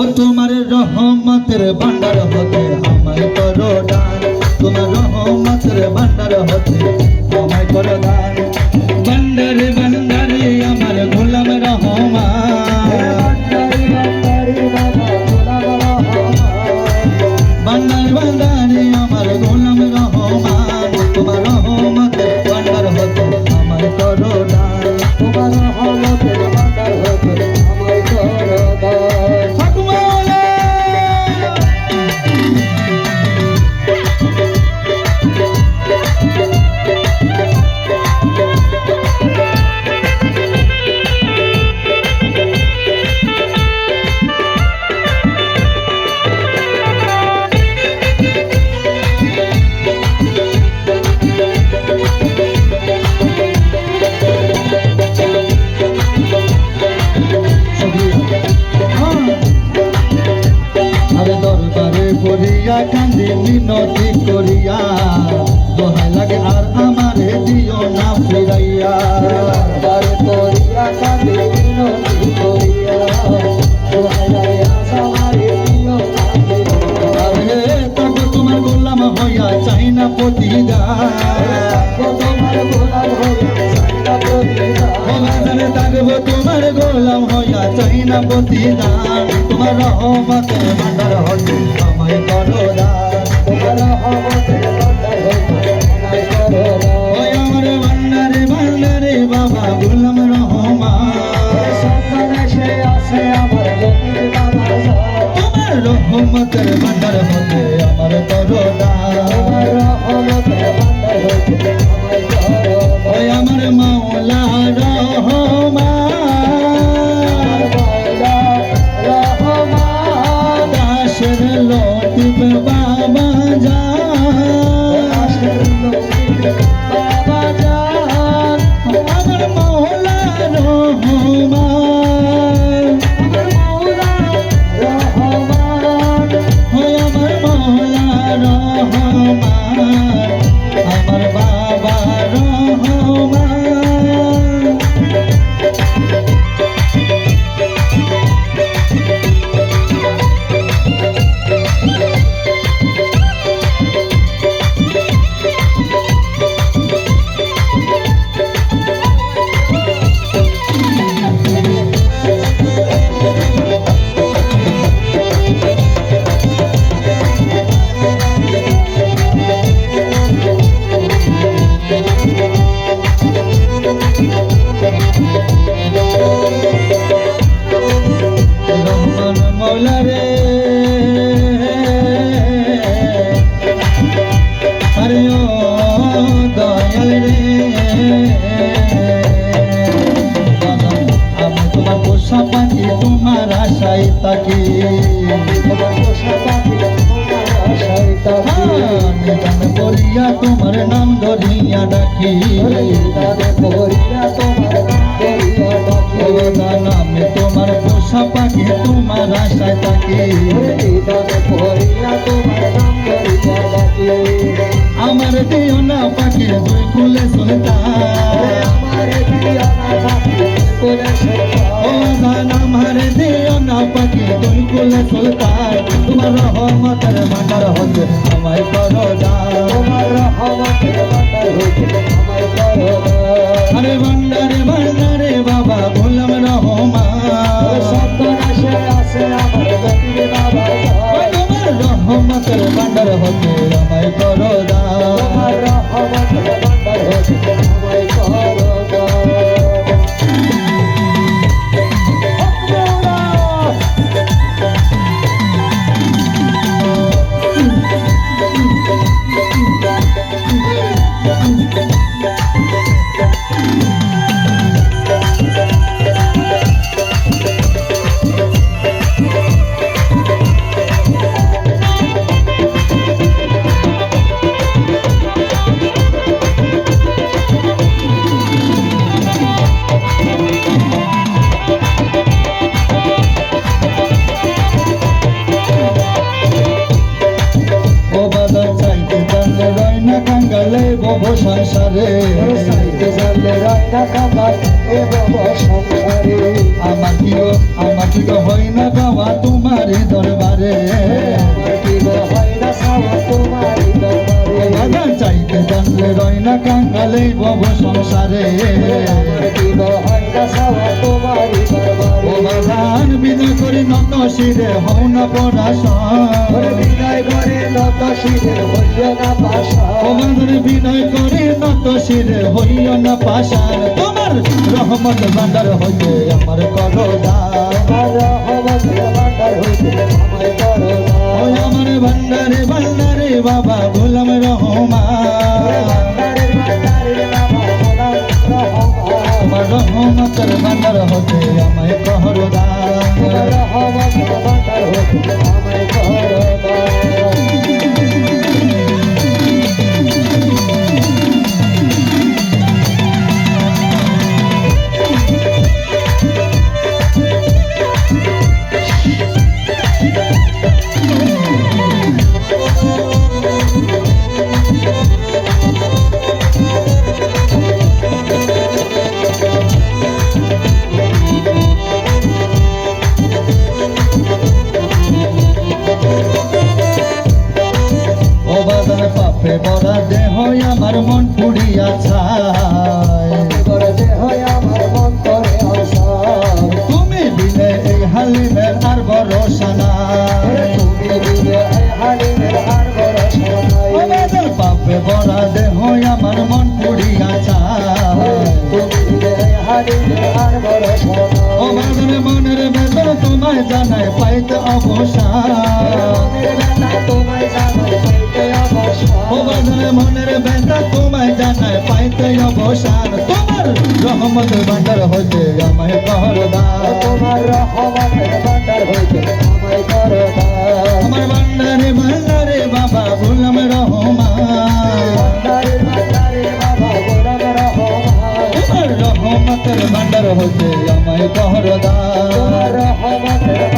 ও তোমার রহমতের ভান্ডার হতে আমায় করো দান। তোমার রহমতের ভান্ডার হতে আমায় করো দান। চাই না। প্রতিদান তোমার রহমতের ভান্ডার হতে আমায় করো দান ওই আমার ভান্ডারে ভান্ডারে বাবা, গোলাম রহমান। তোমার রহমতের ভান্ডার হতে আমার করো দান ওই আমার মাওলা আশায় তাকি করিয়া তোমার নাম ধরিয়া ডাকি। নামে তোমার পোষা পাখি তোমার আশায় তাকি আমার দিও না পাখি দুই কুলে সুলতান। ও জান আমার দেও না পাখি দুই কুলে সুলতান তোমার রহমতের ভান্ডার হতে আমায় করো দান আরে ভান্ডারে ভান্ডারে বাবা চাওয়া তোমারই দরবারে। আমার কি গো হয় না সাওয়া তোমারই দরবারে। চাইতে জানলে রয় না কাঙ্গালেই বব সংসারে। আমার কি গো না সাওয়া তোমারই ও দরবারে বাগান বিনয় করি নত শিরে হও না পড়াশন বিদায় করে নত শিরে হইও না পাশা বিনয় করি নত শিরে হইও না পাশান তোমার রহমত ভান্ডার হইতে আমার করো দান ভান্ডারে বাবা, গোলাম রহমান। রহমতের ভান্ডার হতে আমায় কহর দান। রহমতের ভান্ডার হইতে আমায় করো তোমায় জানায় পাইতে অবসান মনের ব্যথা তোমায় জানায় পাইতে অবসান তোমার রহমত ভান্ডার হইতে আমায় তোমার রহমতের ভান্ডার হইতে আমায় করো আমার ভান্ডারে ভান্ডারে বাবা গোলাম রহমান। রহমতের ভান্ডার হতে আমায় কহর তোমার রহমতের